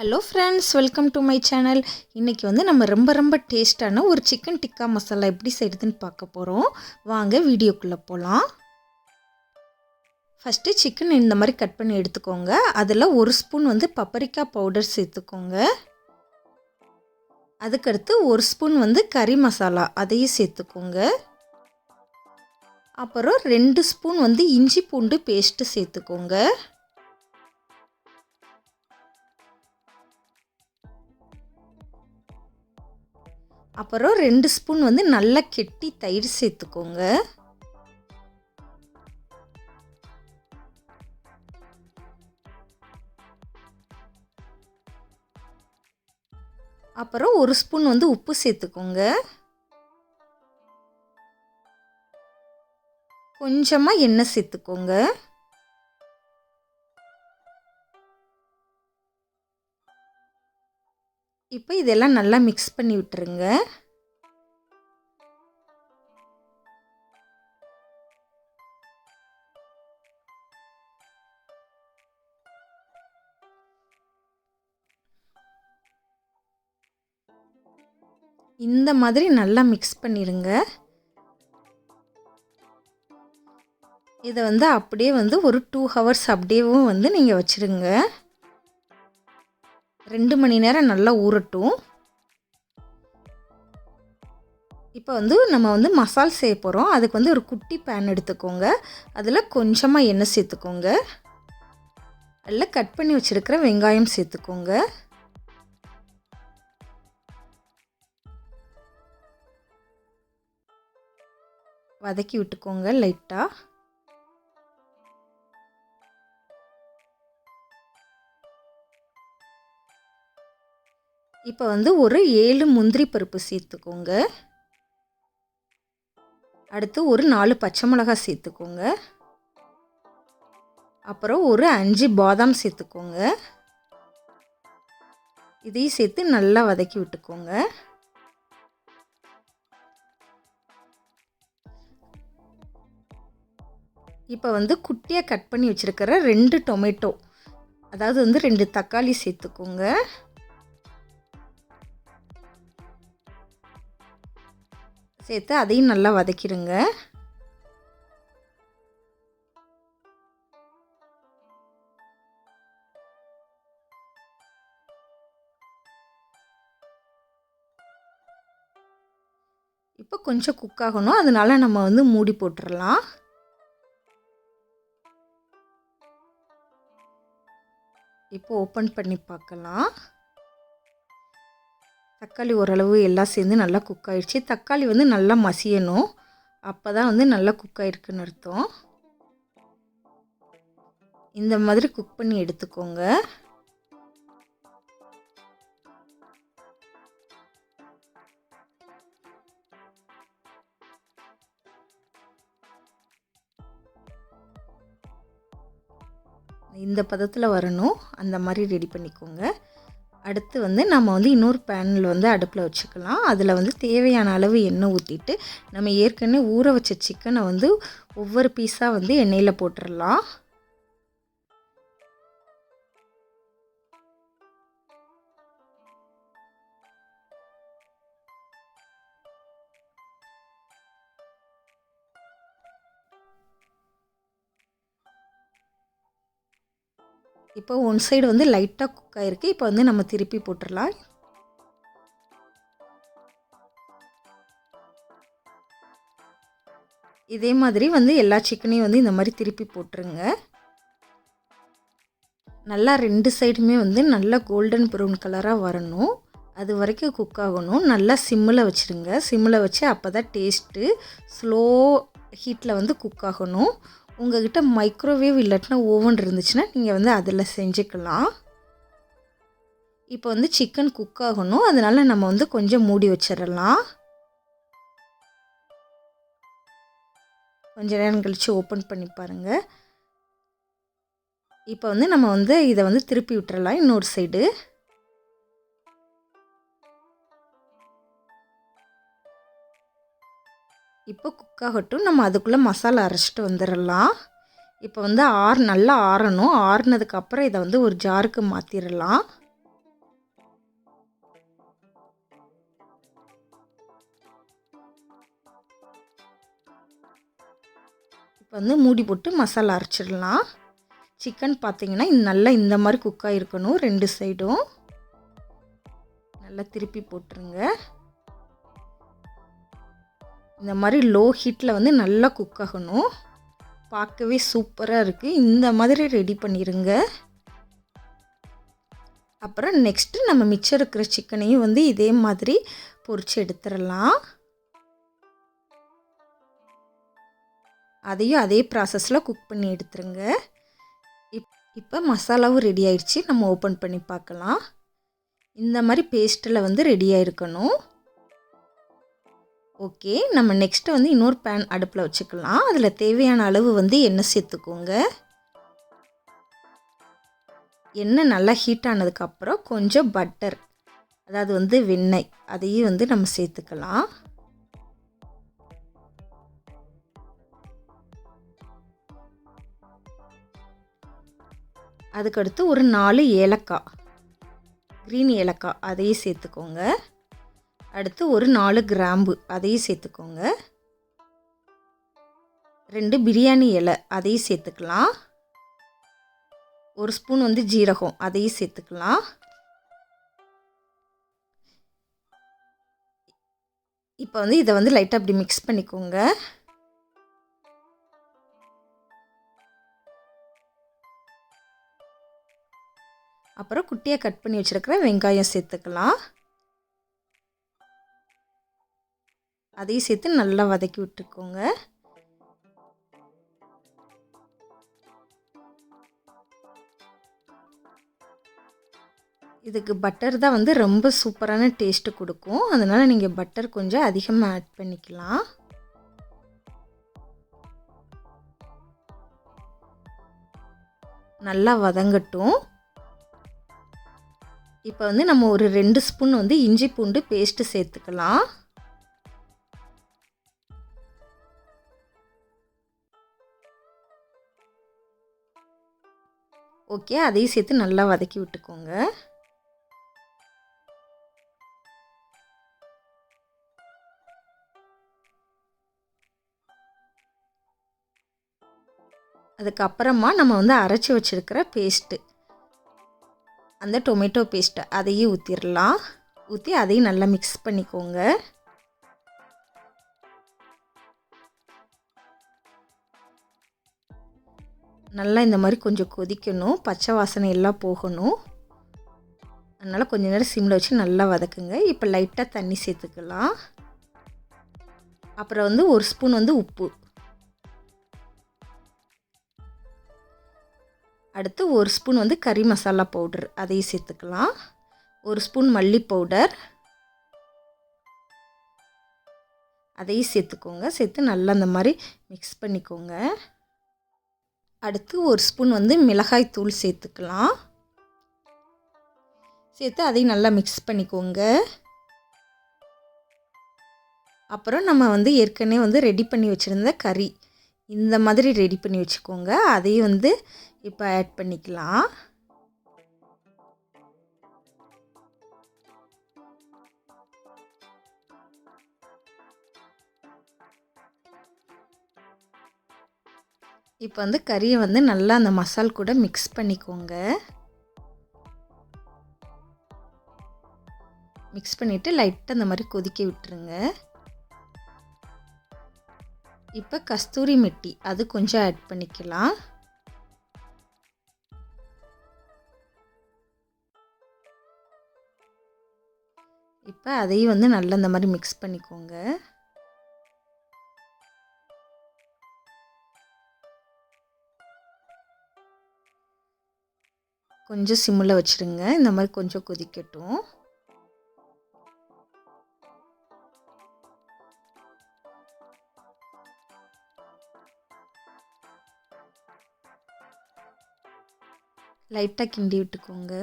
Hello friends welcome to my channel இன்றைக்கி வந்து நம்ம ரொம்ப ரொம்ப டேஸ்ட்டான ஒரு சிக்கன் டிக்கா மசாலா எப்படி செய்யுதுன்னு பார்க்க போகிறோம் வாங்க வீடியோக்குள்ளே போகலாம் ஃபஸ்ட்டு சிக்கன் இந்த மாதிரி கட் பண்ணி எடுத்துக்கோங்க. அதில் ஒரு ஸ்பூன் வந்து பப்பரிக்கா பவுடர் சேர்த்துக்கோங்க. அதுக்கடுத்து ஒரு ஸ்பூன் வந்து கறி மசாலா அதையும் சேர்த்துக்கோங்க. அப்புறம் ரெண்டு ஸ்பூன் வந்து இஞ்சி பூண்டு பேஸ்ட்டு சேர்த்துக்கோங்க. அப்புறம் ரெண்டு ஸ்பூன் வந்து நல்லா கெட்டி தயிர் சேர்த்துக்கோங்க. அப்புறம் ஒரு ஸ்பூன் வந்து உப்பு சேர்த்துக்கோங்க. கொஞ்சமாக எண்ணெய் சேர்த்துக்கோங்க. இப்போ இதெல்லாம் நல்லா மிக்ஸ் பண்ணி விட்டுருங்க. இந்த மாதிரி நல்லா மிக்ஸ் பண்ணிடுங்க இதை வந்து அப்படியே வந்து ஒரு டூ ஹவர்ஸ் அப்படியேவும் வந்து நீங்கள் வச்சுருங்க. ரெண்டு மணி நேரம் நல்லா ஊறட்டும். இப்போ வந்து நம்ம வந்து மசால் செய்ய போகிறோம் அதுக்கு வந்து ஒரு குட்டி பேன் எடுத்துக்கோங்க. அதில் கொஞ்சமாக எண்ணெய் சேர்த்துக்கோங்க. அதில் கட் பண்ணி வச்சுருக்கிற வெங்காயம் சேர்த்துக்கோங்க. வதக்கி விட்டுக்கோங்க லைட்டாக இப்போ வந்து ஒரு ஏழு முந்திரி பருப்பு சேர்த்துக்கோங்க. அடுத்து ஒரு நாலு பச்சை மிளகாய் சேர்த்துக்கோங்க. அப்புறம் ஒரு அஞ்சு பாதாம் சேர்த்துக்கோங்க. இதையும் சேர்த்து நல்லா வதக்கி விட்டுக்கோங்க. இப்போ வந்து குட்டியாக கட் பண்ணி வச்சுருக்கிற ரெண்டு டொமேட்டோ அதாவது வந்து ரெண்டு தக்காளி சேர்த்துக்கோங்க. சேர்த்து அதையும் நல்லா வதக்கிடுங்க. இப்போ கொஞ்சம் குக் ஆகணும். அதனால நம்ம வந்து மூடி போட்டுடலாம். இப்போ ஓப்பன் பண்ணி பார்க்கலாம். தக்காளி ஓரளவு எல்லாம் சேர்ந்து நல்லா குக் ஆகிடுச்சு தக்காளி வந்து நல்லா மசியணும். அப்போ தான் வந்து நல்லா குக் ஆகிருக்குன்னு அர்த்தம். இந்த மாதிரி குக் பண்ணி எடுத்துக்கோங்க. இந்த பதத்தில் வரணும். அந்த மாதிரி ரெடி பண்ணிக்கோங்க. அடுத்து வந்து நம்ம வந்து இன்னொரு பேனில் வந்து அடுப்பில் வச்சுக்கலாம். அதில் வந்து தேவையான அளவு எண்ணெய் ஊற்றிட்டு நம்ம ஏற்கனவே ஊற வச்ச சிக்கனை வந்து ஒவ்வொரு பீஸாக வந்து எண்ணெயில் போட்டுடலாம் இப்போ ஒன் சைடு வந்து லைட்டாக குக் ஆகிருக்கு இப்போ வந்து நம்ம திருப்பி போட்டுடலாம் இதே மாதிரி வந்து எல்லா சிக்கனையும் வந்து இந்த மாதிரி திருப்பி போட்டுருங்க. நல்லா ரெண்டு சைடுமே வந்து நல்லா கோல்டன் ப்ரௌன் கலராக வரணும். அது வரைக்கும் குக் ஆகணும். நல்லா சிம்மில் வச்சுருங்க. சிம்மில் வச்சு அப்போ தான் டேஸ்ட்டு ஸ்லோ ஹீட்டில் வந்து குக் ஆகணும். உங்கள்கிட்ட மைக்ரோவேவ் இல்லாட்டினா ஓவன் இருந்துச்சுன்னா நீங்கள் வந்து அதில் செஞ்சுக்கலாம். இப்போ வந்து சிக்கன் குக் ஆகணும். அதனால் நம்ம வந்து கொஞ்சம் மூடி வச்சிடலாம். கொஞ்ச நேரம் கழித்து ஓப்பன் பண்ணி பாருங்கள் இப்போ வந்து நம்ம வந்து இதை வந்து திருப்பி விட்டுறலாம் இன்னொரு சைடு இப்போ குக் ஆகட்டும். நம்ம அதுக்குள்ளே மசாலா அரைச்சிட்டு வந்துடலாம் இப்போ வந்து ஆறு நல்லா ஆறணும். ஆறுனதுக்கப்புறம் இதை வந்து ஒரு ஜாருக்கு மாற்றிடலாம் இப்போ வந்து மூடி போட்டு மசாலா அரைச்சிடலாம். சிக்கன் பார்த்தீங்கன்னா நல்லா இந்த மாதிரி குக்காக இருக்கணும் ரெண்டு சைடும் நல்லா திருப்பி போட்டுருங்க. இந்த மாதிரி லோ ஹீட்டில் வந்து நல்லா குக் ஆகணும். பார்க்கவே சூப்பராக இருக்குது இந்த மாதிரி ரெடி பண்ணிடுங்க அப்புறம் நெக்ஸ்ட்டு நம்ம மிச்சம் இருக்கிற சிக்கனையும் வந்து இதே மாதிரி பொரித்து எடுத்துடலாம். அதையும் அதே ப்ராசஸில் குக் பண்ணி எடுத்துருங்க. இப் இப்போ மசாலாவும் ரெடி ஆயிடுச்சு. நம்ம ஓப்பன் பண்ணி பார்க்கலாம். இந்த மாதிரி பேஸ்ட்டில் வந்து ரெடியாக இருக்கணும் ஓகே நம்ம நெக்ஸ்ட்டு வந்து இன்னொரு பேன் அடுப்பில் வச்சுக்கலாம். அதில் தேவையான அளவு வந்து எண்ணெய் சேர்த்துக்கோங்க. எண்ணெய் நல்லா ஹீட் ஆனதுக்கப்புறம் கொஞ்சம் பட்டர் அதாவது வந்து வெண்ணெய் அதையும் வந்து நம்ம சேர்த்துக்கலாம். அதுக்கடுத்து ஒரு நாலு ஏலக்காய் க்ரீன் ஏலக்காய் அதையும் சேர்த்துக்கோங்க. அடுத்து ஒரு நாலு கிராம்பு அதையும் சேர்த்துக்கோங்க. ரெண்டு பிரியாணி இலை அதையும் சேர்த்துக்கலாம். ஒரு ஸ்பூன் வந்து ஜீரகம் அதையும் சேர்த்துக்கலாம். இப்போ வந்து இதை வந்து லைட்டாக அப்படி மிக்ஸ் பண்ணிக்கோங்க. அப்புறம் குட்டியாக கட் பண்ணி வச்சுருக்கிற வெங்காயம் சேர்த்துக்கலாம். அதையும் சேர்த்து நல்லா வதக்கி விட்டுக்கோங்க. இதுக்கு பட்டர் தான் வந்து ரொம்ப சூப்பரான டேஸ்ட்டு கொடுக்கும். அதனால் நீங்கள் பட்டர் கொஞ்சம் அதிகமாக ஆட் பண்ணிக்கலாம். நல்லா வதங்கட்டும். இப்போ வந்து நம்ம ஒரு ரெண்டு ஸ்பூன் வந்து இஞ்சி பூண்டு பேஸ்ட்டு சேர்த்துக்கலாம். ஓகே அதையும் சேர்த்து நல்லா வதக்கி விட்டுக்கோங்க. அதுக்கப்புறமா நம்ம வந்து அரைச்சி வச்சுருக்கிற பேஸ்ட்டு அந்த டொமேட்டோ பேஸ்ட்டை அதையும் ஊற்றிடலாம் ஊற்றி அதையும் நல்லா மிக்ஸ் பண்ணிக்கோங்க. நல்லா இந்த மாதிரி கொஞ்சம் கொதிக்கணும். பச்சை வாசனை எல்லாம் போகணும். அதனால் கொஞ்ச நேரம் சிம்மில் வச்சு நல்லா வதக்குங்க. இப்போ லைட்டாக தண்ணி சேர்த்துக்கலாம். அப்புறம் வந்து ஒரு ஸ்பூன் வந்து உப்பு. அடுத்து ஒரு ஸ்பூன் வந்து கறி மசாலா பவுடர் அதையும் சேர்த்துக்கலாம். ஒரு ஸ்பூன் மல்லி பவுடர் அதையும் சேர்த்துக்கோங்க. சேர்த்து நல்லா அந்த மாதிரி மிக்ஸ் பண்ணிக்கோங்க. அடுத்து ஒரு ஸ்பூன் வந்து மிளகாய் தூள் சேர்த்துக்கலாம். சேர்த்து அதையும் நல்லா மிக்ஸ் பண்ணிக்கோங்க. அப்புறம் நம்ம வந்து ஏற்கனவே வந்து ரெடி பண்ணி வச்சுருந்த கறி இந்த மாதிரி ரெடி பண்ணி வச்சுக்கோங்க. அதையும் வந்து இப்போ ஆட் பண்ணிக்கலாம். இப்போ வந்து கறியை வந்து நல்லா அந்த மசால் கூட மிக்ஸ் பண்ணிக்கோங்க. மிக்ஸ் பண்ணிவிட்டு லைட்டாக அந்த மாதிரி கொதிக்க விட்டுருங்க. இப்போ கஸ்தூரி மெட்டி அது கொஞ்சம் ஆட் பண்ணிக்கலாம். இப்போ அதையும் வந்து நல்லா இந்த மாதிரி மிக்ஸ் பண்ணிக்கோங்க. கொஞ்சம் சிம்மில் வச்சுருங்க. இந்த மாதிரி கொஞ்சம் கொதிக்கட்டும். லைட்டாக கிண்டி விட்டுக்கோங்க.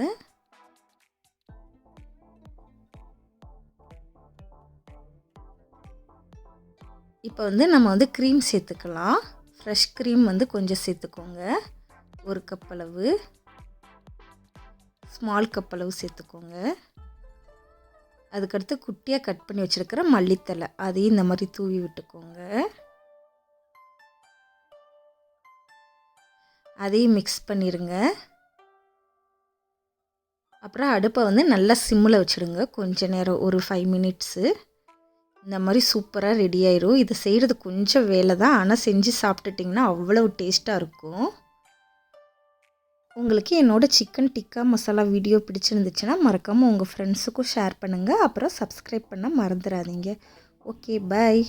இப்போ வந்து நம்ம வந்து க்ரீம் சேர்த்துக்கலாம். ஃப்ரெஷ் க்ரீம் வந்து கொஞ்சம் சேர்த்துக்கோங்க. ஒரு கப் அளவு. ஸ்மால் கப் அளவு சேர்த்துக்கோங்க. அதுக்கடுத்து குட்டியாக கட் பண்ணி வச்சுருக்கிற மல்லித்தலை அதையும் இந்த மாதிரி தூவி விட்டுக்கோங்க. அதையும் மிக்ஸ் பண்ணிடுங்க அப்புறம் அடுப்பை வந்து நல்லா சிம்மில் வச்சுடுங்க. கொஞ்ச நேரம் ஒரு ஃபைவ் மினிட்ஸு இந்த மாதிரி சூப்பராக ரெடி ஆயிரும். இது செய்கிறது கொஞ்சம் வேலை தான் ஆனால் செஞ்சு சாப்பிட்டுட்டிங்கன்னா அவ்வளோ டேஸ்ட்டாக இருக்கும். உங்களுக்கு என்னோடய சிக்கன் டிக்கா மசாலா வீடியோ பிடிச்சிருந்துச்சுன்னா மறக்காமல் உங்கள் ஃப்ரெண்ட்ஸுக்கும் ஷேர் பண்ணுங்கள் அப்புறம் சப்ஸ்கிரைப் பண்ண மறந்துடாதீங்க ஓகே பாய்